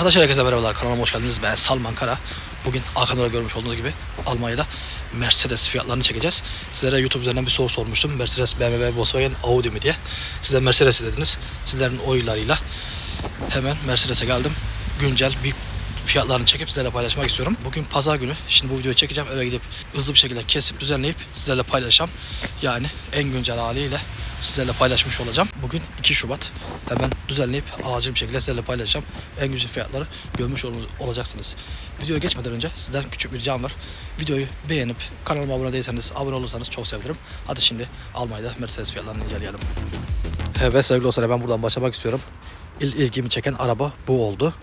Arkadaşlar herkese merhabalar. Kanalıma hoş geldiniz. Ben Salman Kara. Bugün arkamda da görmüş olduğunuz gibi Almanya'da Mercedes fiyatlarını çekeceğiz. Sizlere YouTube üzerinden bir soru sormuştum. Mercedes, BMW, Volkswagen, Audi mi diye. Siz de Mercedes dediniz. Sizlerin oylarıyla hemen Mercedes'e geldim. Güncel bir fiyatlarını çekip sizlerle paylaşmak istiyorum. Bugün pazar günü. Şimdi bu videoyu çekeceğim. Eve gidip hızlı bir şekilde kesip düzenleyip sizlerle paylaşacağım. Yani en güncel haliyle sizlerle paylaşmış olacağım. Bugün 2 Şubat. Hemen düzenleyip acil bir şekilde sizlerle paylaşacağım. En güncel fiyatları görmüş ol- olacaksınız. Videoya geçmeden önce sizden küçük bir ricam var. Videoyu beğenip kanalıma abone değilseniz abone olursanız çok sevinirim. Hadi şimdi Almanya'da Mercedes fiyatlarını inceleyelim. Evet sevgili dostlar ben buradan başlamak istiyorum. İl, ilgimi çeken araba bu oldu.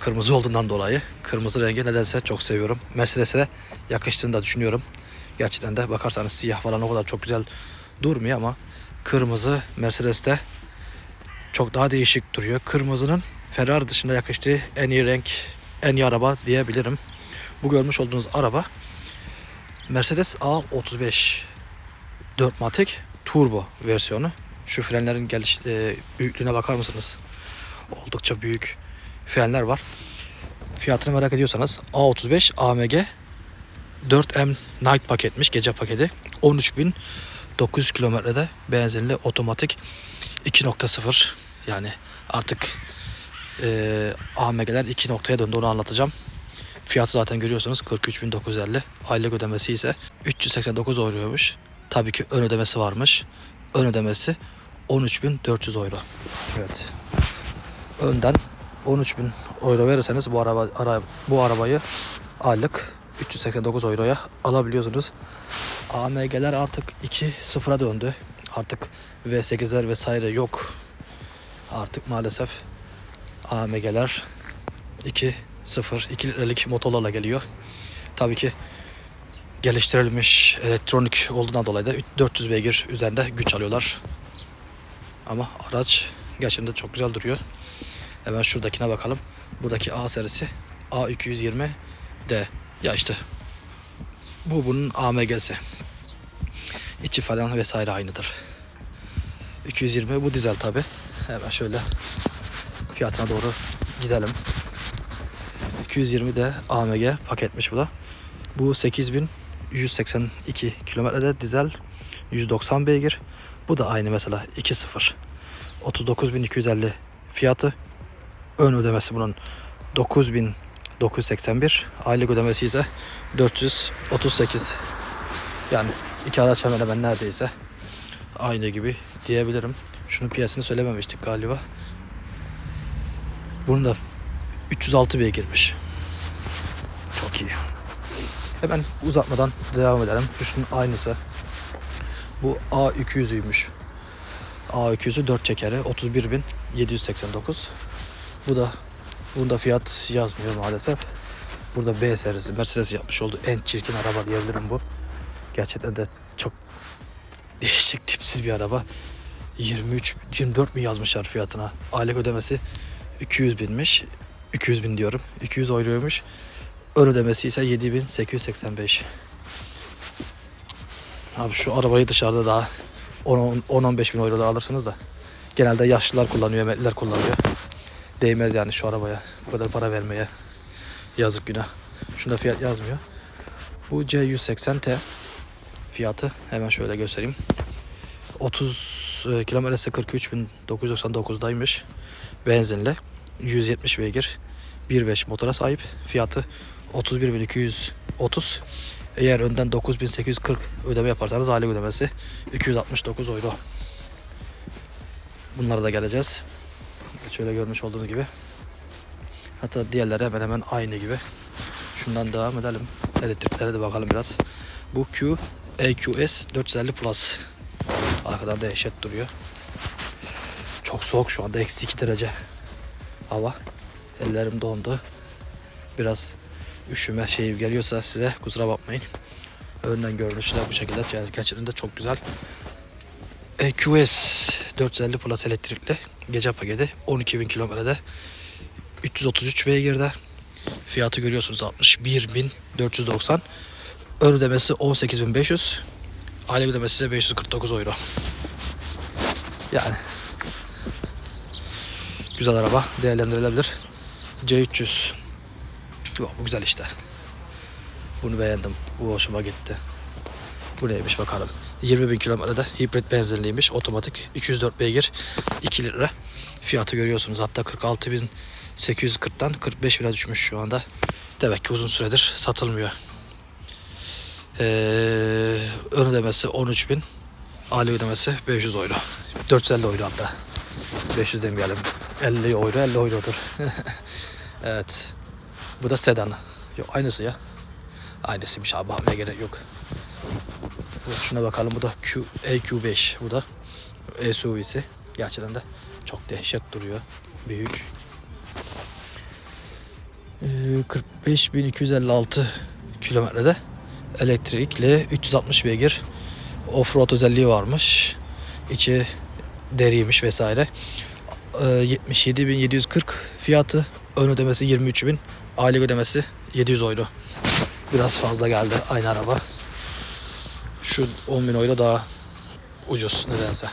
Kırmızı olduğundan dolayı. Kırmızı rengi nedense çok seviyorum. Mercedes'e de yakıştığını da düşünüyorum. Gerçekten de bakarsanız siyah falan o kadar çok güzel durmuyor ama kırmızı Mercedes'te çok daha değişik duruyor. Kırmızının Ferrari dışında yakıştığı en iyi renk, en iyi araba diyebilirim. Bu görmüş olduğunuz araba Mercedes A35 4matic turbo versiyonu. Şu frenlerin geliş e, büyüklüğüne bakar mısınız? Oldukça büyük frenler var. Fiyatını merak ediyorsanız A35 AMG 4M Night paketmiş gece paketi. 13.900 kilometrede benzinli otomatik 2.0 yani artık e, AMG'ler 2 noktaya döndü onu anlatacağım. Fiyatı zaten görüyorsunuz 43.950. Aylık ödemesi ise 389 euroymuş. Tabii ki ön ödemesi varmış. Ön ödemesi 13.400 euro. Evet. Önden 13.000 euro verirseniz bu araba, ara, bu arabayı aylık 389 euroya alabiliyorsunuz. AMG'ler artık 2.0'a döndü. Artık V8'ler vesaire yok. Artık maalesef AMG'ler 2.0 2 litrelik motorlarla geliyor. Tabii ki geliştirilmiş elektronik olduğundan dolayı da 400 beygir üzerinde güç alıyorlar. Ama araç gerçekten çok güzel duruyor. Hemen şuradakine bakalım. Buradaki A serisi A220D. Ya işte bu bunun AMG'si. İçi falan vesaire aynıdır. 220 bu dizel tabi. Hemen şöyle fiyatına doğru gidelim. 220 de AMG paketmiş bu da. Bu 8182 kilometrede dizel 190 beygir. Bu da aynı mesela 2.0. 39.250 fiyatı. Ön ödemesi bunun 9981. Aylık ödemesi ise 438. Yani iki araç hemen hemen neredeyse aynı gibi diyebilirim. Şunun piyasını söylememiştik galiba. Bunun da 306 beygirmiş. Çok iyi. Hemen uzatmadan devam edelim. Şu Şunun aynısı. Bu A200'üymüş. A200'ü 4 çekeri 31.789. Bu da bunda fiyat yazmıyor maalesef. Burada B serisi Mercedes yapmış olduğu en çirkin araba diyebilirim bu. Gerçekten de çok değişik tipsiz bir araba. 23 24 mi yazmışlar fiyatına. Aylık ödemesi 200 binmiş. 200 bin diyorum. 200 euroymuş. Ön ödemesi ise 7885. Abi şu arabayı dışarıda daha 10-15 bin euro da alırsınız da. Genelde yaşlılar kullanıyor, emekliler kullanıyor. Değmez yani şu arabaya. Bu kadar para vermeye. Yazık günah. Şunda fiyat yazmıyor. Bu C180T fiyatı hemen şöyle göstereyim. 30 e, kilometresi 43.999'daymış. Benzinli. 170 beygir. 1.5 motora sahip. Fiyatı 31.230. Eğer önden 9.840 ödeme yaparsanız aylık ödemesi 269 euro. Bunlara da geleceğiz. Şöyle görmüş olduğunuz gibi. Hatta diğerleri hemen hemen aynı gibi. Şundan devam edelim. Elektriklere de bakalım biraz. Bu Q EQS 450 Plus. Arkadan dehşet duruyor. Çok soğuk şu anda. Eksi 2 derece hava. Ellerim dondu. Biraz üşüme şeyi geliyorsa size kusura bakmayın. Önden görünüşü de bu şekilde. Gerçekten de çok güzel. EQS 450 Plus elektrikli gece paketi 12.000 kilometrede 333 beygirde fiyatı görüyorsunuz 61.490 ön ödemesi 18.500 aylık ödemesi ise 549 euro yani güzel araba değerlendirilebilir C300. Yok, bu güzel işte. Bunu beğendim. Bu hoşuma gitti. Bu neymiş bakalım. 20 bin kilometrede hibrit benzinliymiş. Otomatik 204 beygir 2 litre. Fiyatı görüyorsunuz. Hatta 46.840'dan 45 bine düşmüş şu anda. Demek ki uzun süredir satılmıyor. Ee, ön ödemesi 13 bin. Ali ödemesi 500 euro. 450 euro hatta. 500 demeyelim. 50 euro 50 eurodur. evet. Bu da sedan. Yok aynısı ya. Aynısıymış abi bakmaya gerek yok. Şuna bakalım bu da Q, EQ5 bu da SUV'si. Gerçekten de çok dehşet duruyor. Büyük. Ee, 45.256 kilometrede elektrikli 360 beygir offroad özelliği varmış. İçi deriymiş vesaire. Ee, 77.740 fiyatı. Ön ödemesi 23.000. Aylık ödemesi 700 euro. Biraz fazla geldi aynı araba. Şu 10 bin euro daha ucuz nedense.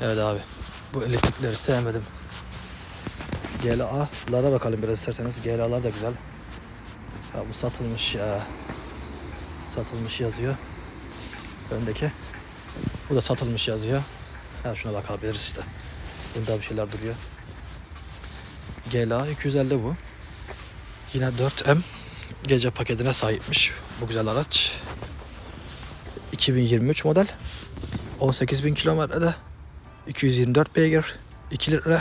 Evet abi. Bu elektrikleri sevmedim. GLA'lara bakalım biraz isterseniz. GLA'lar da güzel. Ya bu satılmış ya. Satılmış yazıyor. Öndeki. Bu da satılmış yazıyor. Ya şuna bakabiliriz işte. Bunda bir şeyler duruyor. GLA 250 bu. Yine 4M gece paketine sahipmiş bu güzel araç. 2023 model. 18.000 kilometrede 224 beygir 2 litre.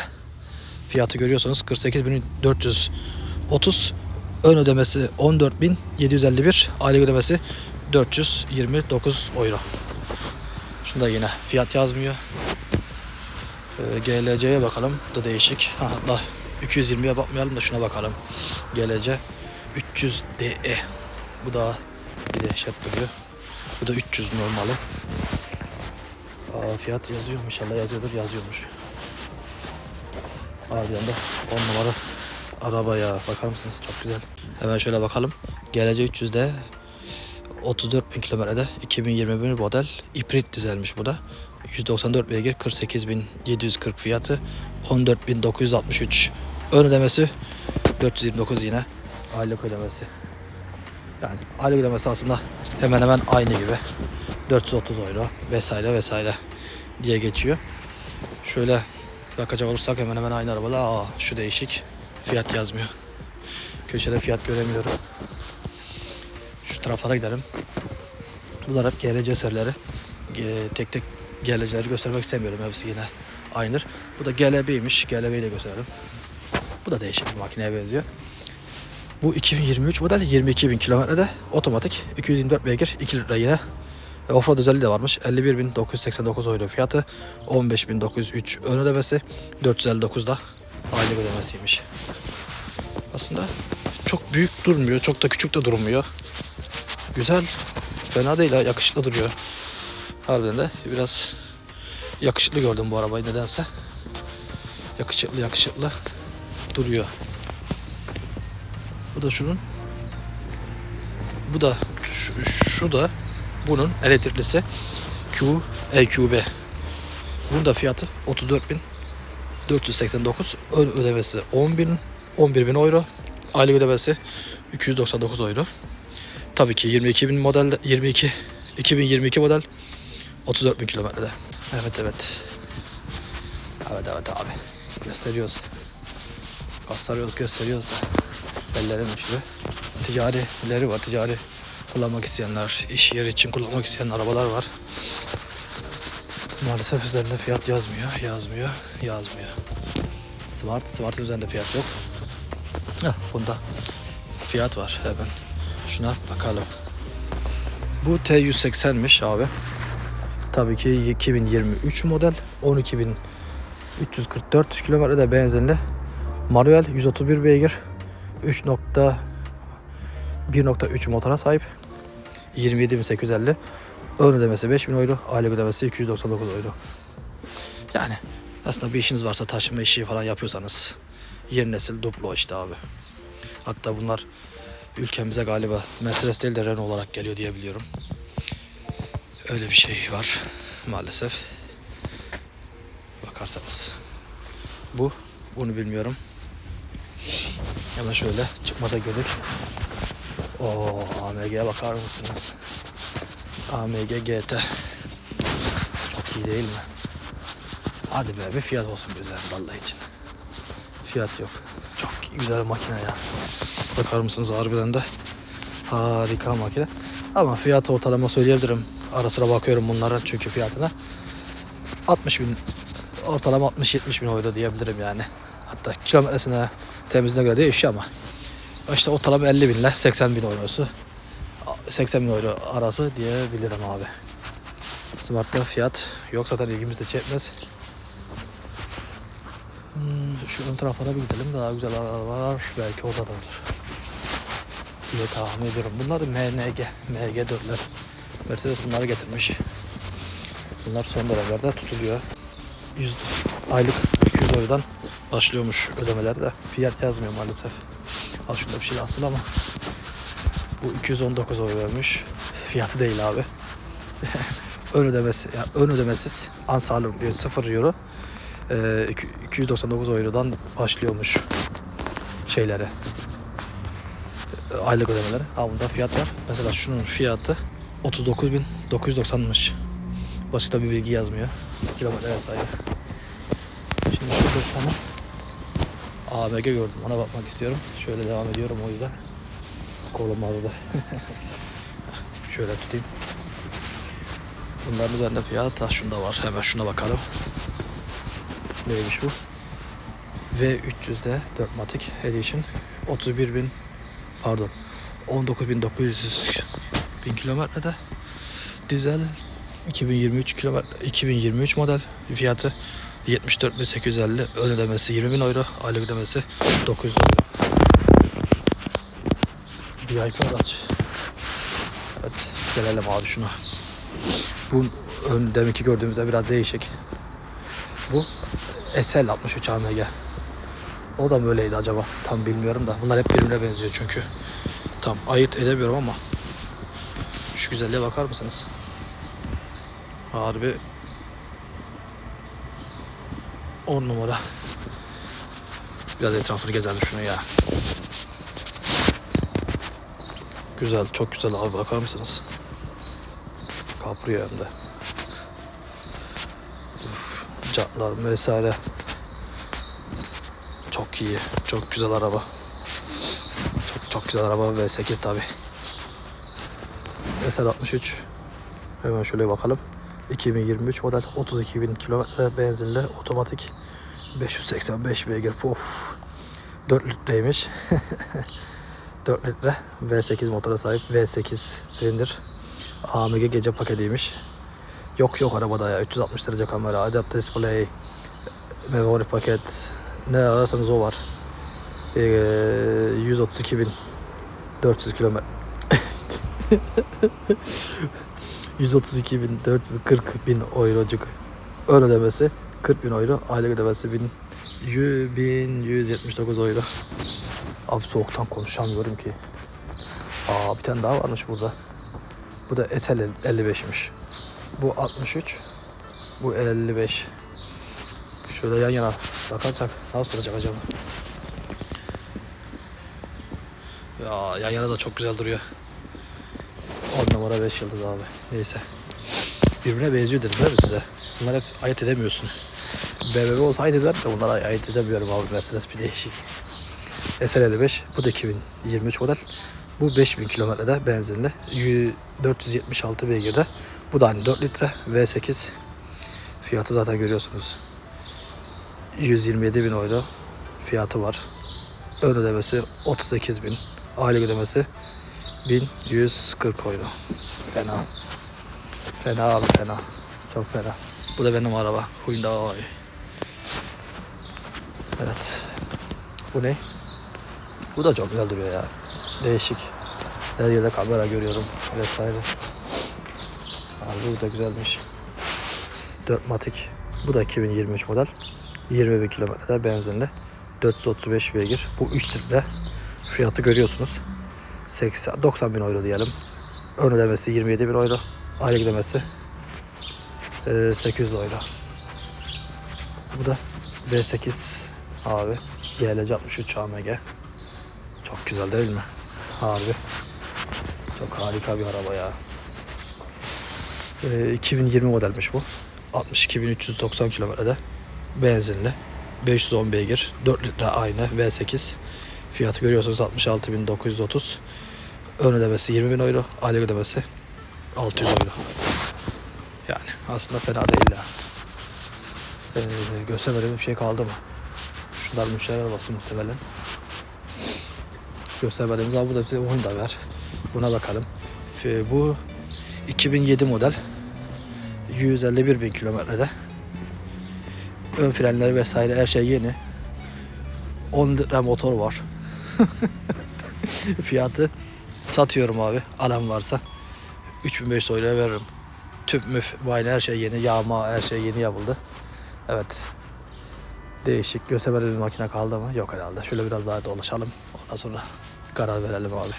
Fiyatı görüyorsunuz 48.430 ön ödemesi 14.751 aylık ödemesi 429 euro. Şunda yine fiyat yazmıyor. Ee, GLC'ye bakalım da değişik. Ha, hatta 220'ye bakmayalım da şuna bakalım. GLC 300 DE bu da bir dehşet duruyor bu da 300 normali Aa, fiyat yazıyor mu? Yazıyordur. Yazıyormuş. Abi yanda 10 numara araba ya. Bakar mısınız? Çok güzel. Hemen şöyle bakalım. Gelece 300'de 34 bin kilometrede 2021 model hibrit dizelmiş bu da. 194 beygir 48.740 fiyatı 14.963 ön ödemesi 429 yine aylık ödemesi yani aylık ödemesi aslında hemen hemen aynı gibi 430 euro vesaire vesaire diye geçiyor. Şöyle bakacak olursak hemen hemen aynı arabada. Aa şu değişik. Fiyat yazmıyor. Köşede fiyat göremiyorum. Şu taraflara gidelim. Bunlar hep GLC eserleri. Ge- Tek tek GLC'leri göstermek istemiyorum. Hepsi yine aynıdır. Bu da GLB'ymiş. GLB'yi de gösterelim. Bu da değişik bir makineye benziyor. Bu 2023 model 22.000 kilometrede otomatik 224 beygir 2 litre yine e, Offroad özelliği de varmış. 51.989 euro fiyatı. 15.903 ön ödemesi. 459 da aylık ödemesiymiş. Aslında çok büyük durmuyor. Çok da küçük de durmuyor. Güzel. Fena değil ha. Yakışıklı duruyor. Harbiden de biraz yakışıklı gördüm bu arabayı nedense. Yakışıklı yakışıklı duruyor. Bu da şunun. Bu da şu, şu da bunun elektriklisi Q EQB. Bunun da fiyatı 34.489. Ön ödemesi 10.000 11.000 euro. Aylık ödemesi 299 euro. Tabii ki 22.000 model 22 2022 model 34.000 kilometrede. Evet evet. Evet evet abi. Gösteriyoruz. Gösteriyoruz gösteriyoruz da. Ellerim gibi. Ticarileri var. Ticari kullanmak isteyenler, iş yeri için kullanmak isteyen arabalar var. Maalesef üzerinde fiyat yazmıyor, yazmıyor, yazmıyor. Smart, Smart'ın üzerinde fiyat yok. Heh, bunda fiyat var hemen. Şuna bakalım. Bu T180'miş abi. Tabii ki 2023 model 12.344 kilometrede benzinli. Manuel 131 beygir 3.1.3 motora sahip. 27.850. Ön ödemesi 5000 euro. Aylık ödemesi 299 euro. Yani aslında bir işiniz varsa taşıma işi falan yapıyorsanız yeni nesil duplo işte abi. Hatta bunlar ülkemize galiba Mercedes değil de Renault olarak geliyor diye biliyorum. Öyle bir şey var maalesef. Bakarsanız. Bu. Bunu bilmiyorum. Hemen şöyle çıkmada gördük. O AMG'ye bakar mısınız? AMG GT. Çok iyi değil mi? Hadi be bir fiyat olsun üzerinde Allah için. Fiyat yok. Çok güzel makine ya. Bakar mısınız harbiden de harika makine. Ama fiyat ortalama söyleyebilirim. Ara sıra bakıyorum bunlara çünkü fiyatına. 60 bin ortalama 60-70 bin euro diyebilirim yani. Hatta kilometresine temizliğine göre değişiyor ama. İşte ortalama 50 bin ile 80 bin eurosu. 80 bin euro arası diyebilirim abi. Smart'ta fiyat yok zaten ilgimizi de çekmez. Hmm, şu ön taraflara bir gidelim daha güzel arabalar var. Belki orada da olur. diye tahmin ediyorum. Bunlar da MNG, MG4'ler. Mercedes bunları getirmiş. Bunlar son dönemlerde tutuluyor. 100 aylık 200 eurodan başlıyormuş ödemelerde. Fiyat yazmıyor maalesef. Al şurada bir şey yazsın ama. Bu 219 euro vermiş. Fiyatı değil abi. ön ödemesi yani ön ödemesiz ansalım diyor 0 euro. E, 299 eurodan başlıyormuş şeylere. Aylık ödemeleri. Ha bunda fiyat var. Mesela şunun fiyatı 39.990'mış. Başka bir bilgi yazmıyor. Kilometre vesaire. Şimdi şu ABG gördüm. Ona bakmak istiyorum. Şöyle devam ediyorum o yüzden. Kolum ağrıdı. Şöyle tutayım. Bunların üzerinde fiyat ha, şunda var. Hemen şuna bakalım. Neymiş bu? V300'de 4 Matic Edition 31 bin pardon 19.900 bin kilometrede dizel 2023 kilometre 2023 model fiyatı 74.850 ön ödemesi 20 bin euro aylık ödemesi 900 euro VIP araç evet gelelim abi şuna. Bu ön deminki gördüğümüzde biraz değişik. Bu SL 63 AMG o da mı öyleydi acaba? Tam bilmiyorum da. Bunlar hep birbirine benziyor çünkü. Tam ayırt edemiyorum ama. Şu güzelliğe bakar mısınız? Harbi 10 numara. Biraz etrafını gezelim şunu ya. Güzel, çok güzel abi bakar mısınız? Kapriyo hem de. Uf, Catlar vesaire. Çok iyi, çok güzel araba. Çok çok güzel araba V8 tabi. SL63 Hemen şöyle bakalım. 2023 model 32 bin kilometre benzinli otomatik 585 beygir. Of. 4 litreymiş. 4 litre V8 motora sahip V8 silindir. AMG gece paketiymiş. Yok yok arabada ya 360 derece kamera, adaptive display, memory paket ne ararsanız o var. Ee, 132 bin 400 kilometre 132.440 bin eurocuk ön ödemesi 40 bin euro aylık ödemesi 1000 Yü- 1179 euro. Abi soğuktan konuşamıyorum ki. Aa bir tane daha varmış burada. Bu da SL 55'miş bu 63 bu 55 şöyle yan yana bakarsak nasıl duracak acaba? Ya yan yana da çok güzel duruyor 10 numara 5 yıldız abi. Neyse. Birbirine benziyor dedim değil mi size? Bunlar hep ayırt edemiyorsun. BMW olsa ayırt eder de bunlar ay- ayırt edemiyorum abi. Mercedes bir değişik. SL55 bu da 2023 model. Bu 5000 kilometrede benzinli. Yü- 476 beygirde. Bu da hani 4 litre V8. Fiyatı zaten görüyorsunuz. 127 bin euro fiyatı var. Ön ödemesi 38 bin. Aylık ödemesi 1140 euro. Fena. Fena abi fena. Çok fena. Bu da benim araba. Hyundai. Evet. Bu ne? Bu da çok güzel duruyor ya. Değişik. Her yerde kamera görüyorum vesaire. Abi bu da güzelmiş. 4 Matic. Bu da 2023 model. 20 bin kilometrede benzinli. 435 beygir. Bu 3 litre. Fiyatı görüyorsunuz. 80, 90 bin euro diyelim. Ön ödemesi 27 bin euro. Aylık ödemesi e, 800 euro. Bu da V8 Abi GLC 63 AMG. Çok güzel değil mi? Harbi. Çok harika bir araba ya. Ee, 2020 modelmiş bu. 62.390 kilometrede. Benzinli. 510 beygir. 4 litre aynı. V8. Fiyatı görüyorsunuz 66.930. Ön ödemesi 20.000 euro. Aylık ödemesi 600 euro. Yani aslında fena değil ya. Ee, göstermediğim bir şey kaldı mı? Şunlar müşteri arabası muhtemelen. Göstermediğimiz abi burada bize oyun da ver. Buna bakalım. F- Bu 2007 model. 151 bin kilometrede. Ön frenleri vesaire her şey yeni. 10 litre motor var. Fiyatı satıyorum abi. Alan varsa 3500 liraya veririm. Tüp müf, bayne her şey yeni. Yağma her şey yeni yapıldı. Evet. Değişik göstermeli bir makine kaldı mı? Yok herhalde. Şöyle biraz daha dolaşalım. Ondan sonra karar verelim abi.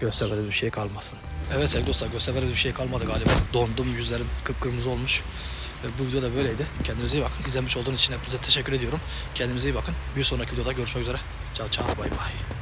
Göstermeli bir şey kalmasın. Evet sevgili dostlar göstermeli bir şey kalmadı galiba. Dondum yüzlerim kıpkırmızı olmuş. Bu video da böyleydi. Kendinize iyi bakın. İzlemiş olduğunuz için hepinize teşekkür ediyorum. Kendinize iyi bakın. Bir sonraki videoda görüşmek üzere. Ciao ciao bay bay.